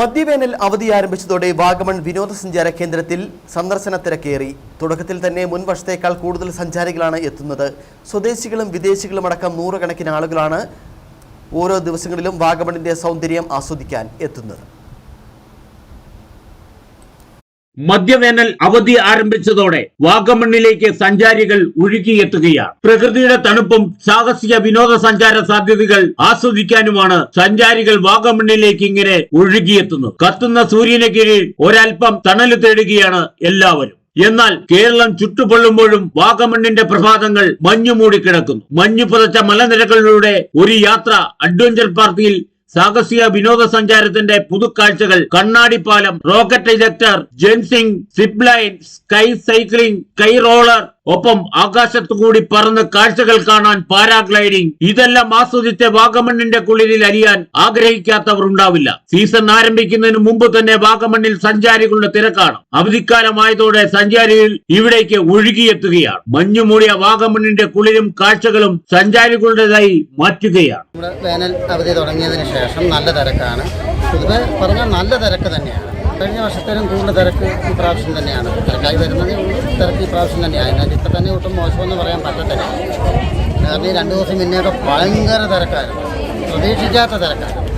മദ്യവേനൽ അവധി ആരംഭിച്ചതോടെ വാഗമൺ വിനോദസഞ്ചാര കേന്ദ്രത്തിൽ സന്ദർശന തിരക്കേറി. തുടക്കത്തിൽ തന്നെ മുൻ വർഷത്തേക്കാൾ കൂടുതൽ സഞ്ചാരികളാണ് എത്തുന്നത്. സ്വദേശികളും വിദേശികളും അടക്കം നൂറുകണക്കിന് ആളുകളാണ് ഓരോ ദിവസങ്ങളിലും വാഗമണിന്റെ സൗന്ദര്യം ആസ്വദിക്കാൻ എത്തുന്നത്. മദ്യവേനൽ അവധി ആരംഭിച്ചതോടെ വാഗമണ്ണിലേക്ക് സഞ്ചാരികൾ ഒഴുകിയെത്തുകയാണ്. പ്രകൃതിയുടെ തണുപ്പും സാഹസിക വിനോദസഞ്ചാര സാധ്യതകൾ ആസ്വദിക്കാനുമാണ് സഞ്ചാരികൾ വാഗമണ്ണിലേക്ക് ഇങ്ങനെ ഒഴുകിയെത്തുന്നത്. കത്തുന്ന സൂര്യന് കീഴിൽ ഒരൽപ്പം തണൽ തേടുകയാണ് എല്ലാവരും. എന്നാൽ കേരളം ചുട്ടുപൊള്ളുമ്പോഴും വാഗമണ്ണിന്റെ പ്രഭാതങ്ങൾ മഞ്ഞു മൂടിക്കിടക്കുന്നു മഞ്ഞു പുതച്ച മലനിരകളിലൂടെ ഒരു യാത്ര അഡ്വഞ്ചർ പാർക്കിൽ സാഹസിക വിനോദസഞ്ചാരത്തിന്റെ പുതുക്കാഴ്ചകൾ. കണ്ണാടിപ്പാലം റോക്കറ്റ് ഇജക്ടർ ജെൻസിംഗ് സിപ്ലൈൻ സ്കൈ സൈക്ലിംഗ് കൈ റോളർ ഒപ്പം ആകാശത്തുകൂടി പറന്ന് കാഴ്ചകൾ കാണാൻ പാരാഗ്ലൈഡിംഗ് ഇതെല്ലാം ആസ്വദിച്ച് വാഗമണ്ണിന്റെ കുളിരിൽ അലിയാൻ ആഗ്രഹിക്കാത്തവർ ഉണ്ടാവില്ല. സീസൺ ആരംഭിക്കുന്നതിന് മുമ്പ് തന്നെ വാഗമണ്ണിൽ സഞ്ചാരികളുടെ തിരക്കാണ്. അവധിക്കാലമായതോടെ സഞ്ചാരികൾ ഇവിടേക്ക് ഒഴുകിയെത്തുകയാണ്. മഞ്ഞു മൂടിയ വാഗമണ്ണിന്റെ കുളിരും കാഴ്ചകളും സഞ്ചാരികളുടേതായി മാറ്റുകയാണ്. വേനൽ അവധി തുടങ്ങിയതിന് ശേഷം നല്ല തിരക്കാണ്. പൊതുവെ പറഞ്ഞാൽ നല്ല തിരക്ക് തന്നെയാണ്. കഴിഞ്ഞ വർഷത്തേലും കൂടുതൽ തിരക്ക് ഈ പ്രാവശ്യം തന്നെയാണ്. തിരക്കായി വരുന്നതേ തിരക്ക് ഈ പ്രാവശ്യം തന്നെയാണ്. അതിനകത്ത് ഇപ്പം തന്നെ ഒട്ടും മോശമെന്ന് പറയാൻ പറ്റത്തില്ല. കാരണം ഈ രണ്ട് ദിവസം മുന്നേ ഒക്കെ ഭയങ്കര തിരക്കായിരുന്നു. പ്രതീക്ഷിക്കാത്ത തിരക്കായിരുന്നു.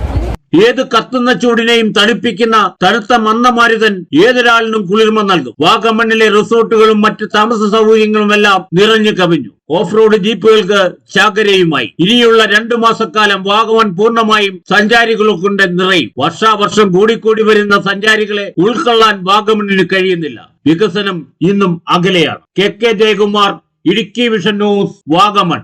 ഏത് കത്തുന്ന ചൂടിനെയും തണുപ്പിക്കുന്ന തണുത്ത മന്ദമാരുതൻ ഏതൊരാളിനും കുളിർമ നൽകും. വാഗമണ്ണിലെ റിസോർട്ടുകളും മറ്റ് താമസ സൗകര്യങ്ങളും എല്ലാം നിറഞ്ഞു കവിഞ്ഞു. ഓഫ് റോഡ് ജീപ്പുകൾക്ക് ചാകരയുമായി. ഇനിയുള്ള രണ്ടു മാസക്കാലം വാഗമൺ പൂർണമായും സഞ്ചാരികളെ കൊണ്ട് നിറയും. വർഷാവർഷം കൂടിക്കൂടി വരുന്ന സഞ്ചാരികളെ ഉൾക്കൊള്ളാൻ വാഗമണ്ണിന് കഴിയുന്നില്ല. വികസനം ഇന്നും അകലെയാണ്. K K Jayakumar Idukki vision news Vagamon.